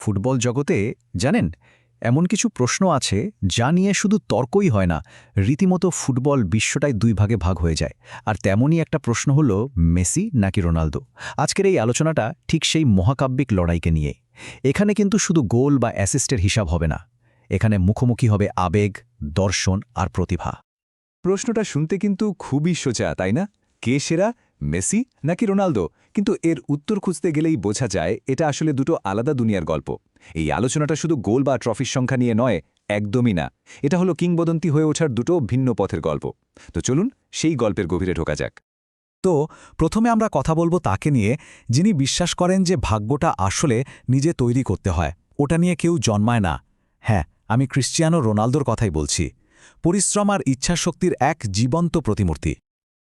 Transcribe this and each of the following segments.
Football জগতে, জানেন, এমন কিছু প্রশ্ন আছে যা নিয়ে শুধু তর্কই হয় না, রীতিমতো ফুটবল বিশ্বটাই দুই ভাগে ভাগ হয়ে যায়। আর তেমনই একটা প্রশ্ন হলো, মেসি নাকি রোনালদো? আজকের এই আলোচনাটা ঠিক সেই মহাকাব্যিক লড়াইকে নিয়ে। এখানে কিন্তু শুধু গোল বা অ্যাসিস্টের হিসাব হবে না। এখানে মুখোমুখি হবে আবেগ, দর্শন আর প্রতিভা। প্রশ্নটা শুনতে কিন্তু খুবই সোজা, তাই না? কে সেরা, মেসি নাকি রোনালদো? কিন্তু এর উত্তর খুঁজতে গেলেই বোঝা যায় এটা আসলে দুটো আলাদা দুনিয়ার গল্প। এই আলোচনাটা শুধু গোল বা ট্রফির সংখ্যা নিয়ে নয়, একদমই না। এটা হলো কিংবদন্তি হয়ে ওঠার দুটো ভিন্ন পথের গল্প। তো চলুন সেই গল্পের গভীরে ঢোকা যাক। তো প্রথমে আমরা কথা বলব তাকে নিয়ে, যিনি বিশ্বাস করেন যে ভাগ্যটা আসলে নিজে তৈরি করতে হয়। ওটা নিয়ে কেউ জন্মায় না। হ্যাঁ আমি ক্রিশ্চিয়ানো রোনালদোর কথাই বলছি। পরিশ্রম আর ইচ্ছাশক্তির এক জীবন্ত প্রতিমূর্তি।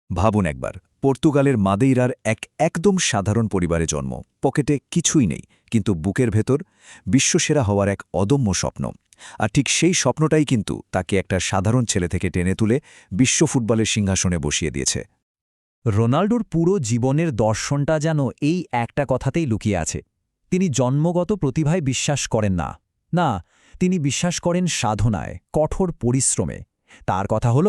ভাবুন একবার, পর্তুগালের মাদেইরার এক একদম সাধারণ পরিবারে জন্ম। পকেটে কিছুই নেই, কিন্তু বুকের ভেতর বিশ্বসেরা হওয়ার এক অদম্য স্বপ্ন। আর ঠিক সেই স্বপ্নটাই কিন্তু তাকে একটা সাধারণ ছেলে থেকে টেনে তুলে বিশ্ব ফুটবলের সিংহাসনে বসিয়ে দিয়েছে। রোনাল্ডোর পুরো জীবনের দর্শনটা যেন এই একটা কথাতেই লুকিয়ে আছে। তিনি জন্মগত প্রতিভায় বিশ্বাস করেন না। না, তিনি বিশ্বাস করেন সাধনায়, কঠোর পরিশ্রমে। তার কথা হল,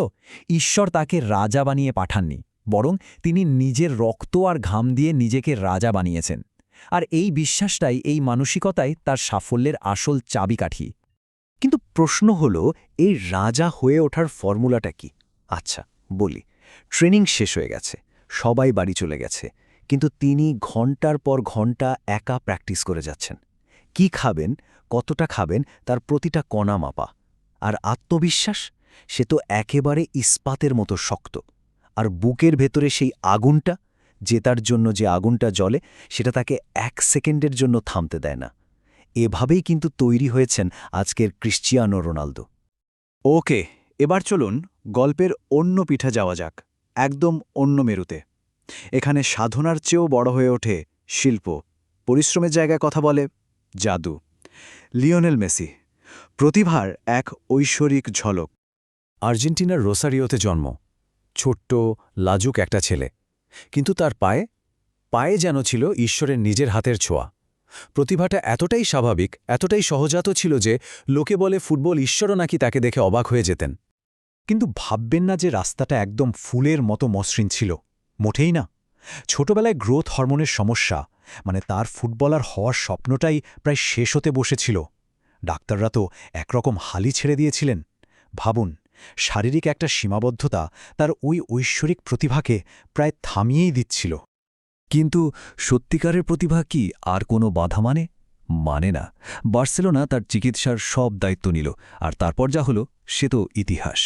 ঈশ্বর তাকে রাজা বানিয়ে পাঠাননি, বরং তিনি নিজের রক্ত আর ঘাম দিয়ে নিজেকে রাজা বানিয়েছেন। আর এই বিশ্বাসটাই, এই মানসিকতাই তার সাফল্যের আসল চাবিকাঠি। কিন্তু প্রশ্ন হল, এই রাজা হয়ে ওঠার ফর্মুলাটা কি? আচ্ছা বলি, ট্রেনিং শেষ হয়ে গেছে, সবাই বাড়ি চলে গেছে, কিন্তু তিনি ঘণ্টার পর ঘণ্টা একা প্র্যাকটিস করে যাচ্ছেন। কি খাবেন, কতটা খাবেন, তার প্রতিটা কণা মাপা। আর আত্মবিশ্বাস? সে তো একেবারে ইস্পাতের মতো শক্ত। আর বুকের ভেতরে সেই আগুনটা, জেতার জন্য যে আগুনটা জ্বলে, সেটা তাকে এক সেকেন্ডের জন্য থামতে দেয় না। এভাবেই কিন্তু তৈরি হয়েছেন আজকের ক্রিশ্চিয়ানো রোনালদো। ওকে, এবার চলুন গল্পের অন্য পিঠা যাওয়া যাক, একদম অন্য মেরুতে। এখানে সাধনার চেয়েও বড় হয়ে ওঠে শিল্প। পরিশ্রমের জায়গায় কথা বলে, জাদু। Lionel Messi. প্রতিভার এক ঐশ্বরিক ঝলক। আর্জেন্টিনার রোসারিওতে জন্ম। ছোট্ট, লাজুক একটা ছেলে। কিন্তু তার পায়ে পায়ে যেন ছিল ঈশ্বরের নিজের হাতের ছোঁয়া। প্রতিভাটা এতটাই স্বাভাবিক, এতটাই সহজাত ছিল যে লোকে বলে ফুটবল ঈশ্বরও নাকি তাকে দেখে অবাক হয়ে যেতেন। কিন্তু ভাববেন না যে রাস্তাটা একদম ফুলের মতো মসৃণ ছিল। মোটেই না। ছোটবেলায় গ্রোথ হরমোনের সমস্যা মানে তার ফুটবলার হওয়ার স্বপ্নটাই প্রায় শেষ হতে বসেছিল। ডাক্তাররা তো একরকম হালি ছেড়ে দিয়েছিলেন। ভাবুন। শারীরিক একটা সীমাবদ্ধতা তার ওই ঐশ্বরিক প্রতিভাকে প্রায় থামিয়েই দিচ্ছিল। কিন্তু সত্যিকারের প্রতিভা কি আর কোনো বাধা মানে? মানে না। বার্সেলোনা তার চিকিৎসার সব দায়িত্ব নিল, আর তারপর যা হলো সে তো ইতিহাস।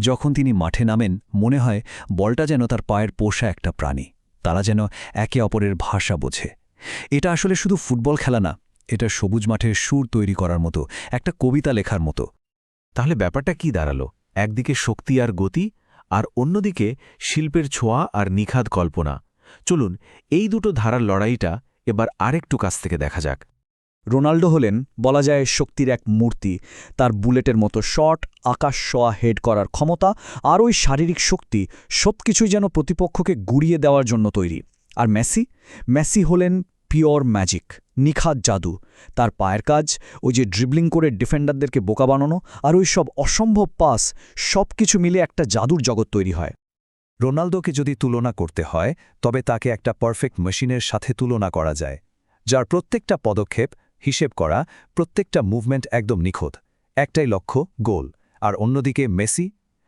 যখন তিনি মাঠে নামেন, মনে হয় বলটা যেন তার পায়ের পোষা একটা প্রাণী। তারা যেন একে অপরের ভাষা বোঝে। এটা আসলে শুধু ফুটবল খেলা না, এটা সবুজ মাঠে সুর তৈরি করার মতো, একটা কবিতা লেখার মতো। তাহলে ব্যাপারটা কি দাঁড়াল? একদিকে শক্তি আর গতি, আর অন্যদিকে শিল্পের ছোঁয়া আর নিখাদ কল্পনা। চলুন, এই দুটো ধারার লড়াইটা এবার আরেকটু কাছ থেকে দেখা যাক। রোনাল্ডো হলেন, বলা যায়, শক্তির এক মূর্তি। তার বুলেটের মতো শট, আকাশ সোয়া হেড করার ক্ষমতা, আর ওই শারীরিক শক্তি সবকিছুই যেন প্রতিপক্ষকে গুড়িয়ে দেওয়ার জন্য তৈরি। আর মেসি? মেসি হলেন পিওর ম্যাজিক নিখাত জাদু। তার পায়ের কাজ, ওই যে ড্রিবলিং করে ডিফেন্ডারদেরকে বোকা বানানো আর ওই সব অসম্ভব পাস, সব কিছু মিলে একটা জাদুর জগৎ তৈরি হয়। রোনালদোকে যদি তুলনা করতে হয়, তবে তাকে একটা পারফেক্ট মেশিনের সাথে তুলনা করা যায়, যার প্রত্যেকটা পদক্ষেপ, হিসেব করা, প্রত্যেকটা মুভমেন্ট একদম নিখোঁত। একটাই লক্ষ্য, গোল। আর অন্যদিকে মেসি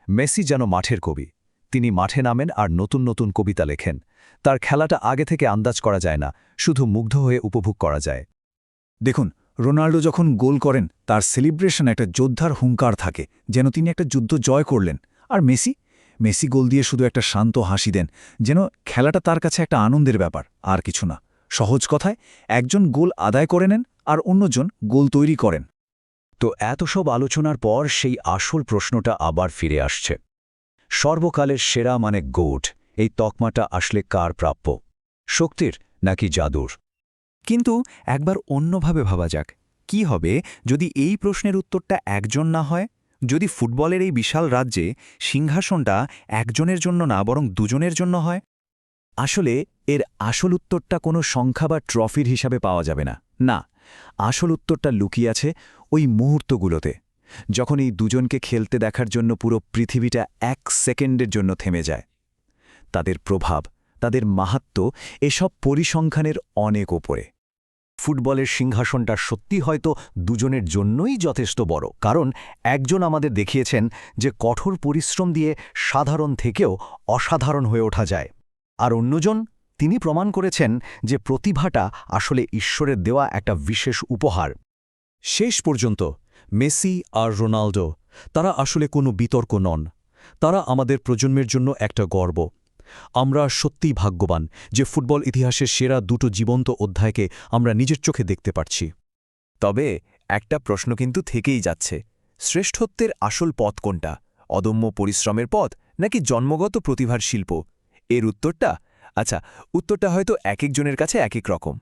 মেসি যেন মাঠের কবি। তিনি মাঠে নামেন আর নতুন নতুন কবিতা লেখেন। তার খেলাটা আগে থেকে আন্দাজ করা যায় না শুধু মুগ্ধ হয়ে উপভোগ করা যায়। দেখুন রোনাল্ডো যখন গোল করেন তার সেলিব্রেশন একটা যোদ্ধার হুঙ্কার থাকে যেন তিনি একটা যুদ্ধ জয় করলেন। আর মেসি? মেসি গোল দিয়ে শুধু একটা শান্ত হাসি দেন যেন খেলাটা তার কাছে একটা আনন্দের ব্যাপার আর কিছু না। সহজ কথায় একজন গোল আদায় করে নেন আর অন্যজন গোল তৈরি করেন। তো এত সব আলোচনার পর সেই আসল প্রশ্নটা আবার ফিরে আসছে। সর্বকালের সেরা মানে গোট, এই তকমাটা আসলে কার প্রাপ্য? শক্তির নাকি জাদুর? কিন্তু একবার অন্যভাবে ভাবা যাক, কি হবে যদি এই প্রশ্নের উত্তরটা একজন না হয়? যদি ফুটবলের এই বিশাল রাজ্যে সিংহাসনটা একজনের জন্য না, বরং দুজনের জন্য হয়? আসলে এর আসল উত্তরটা কোনো সংখ্যা বা ট্রফির হিসাবে পাওয়া যাবে না। না, আসল উত্তরটা লুকিয়ে আছে ওই মুহূর্তগুলোতে। যখন এই দুজনকে খেলতে দেখার জন্য পুরো পৃথিবীটা এক সেকেন্ডের জন্য থেমে যায়। তাদের প্রভাব, তাদের মাহাত্ম এসব পরিসংখ্যানের অনেক ওপরে। ফুটবলের সিংহাসনটা সত্যি হয়তো দুজনের জন্যই যথেষ্ট বড়। কারণ একজন আমাদের দেখিয়েছেন যে কঠোর পরিশ্রম দিয়ে সাধারণ থেকেও অসাধারণ হয়ে ওঠা যায়। আর অন্যজন, তিনি প্রমাণ করেছেন যে প্রতিভাটা আসলে ঈশ্বরের দেওয়া একটা বিশেষ উপহার। শেষ পর্যন্ত মেসি আর রোনাল্ডো তারা আসলে কোনো বিতর্ক নন। তারা আমাদের প্রজন্মের জন্য একটা গর্ব। আমরা সত্যিই ভাগ্যবান যে ফুটবল ইতিহাসের সেরা দুটো জীবন্ত অধ্যায়কে আমরা নিজের চোখে দেখতে পারছি। তবে একটা প্রশ্ন কিন্তু থেকেই যাচ্ছে। শ্রেষ্ঠত্বের আসল পথ কোনটা? অদম্য পরিশ্রমের পথ নাকি জন্মগত প্রতিভার শিল্প? এর উত্তরটা আচ্ছা উত্তরটা হয়তো এক একজনের কাছে এক এক রকম।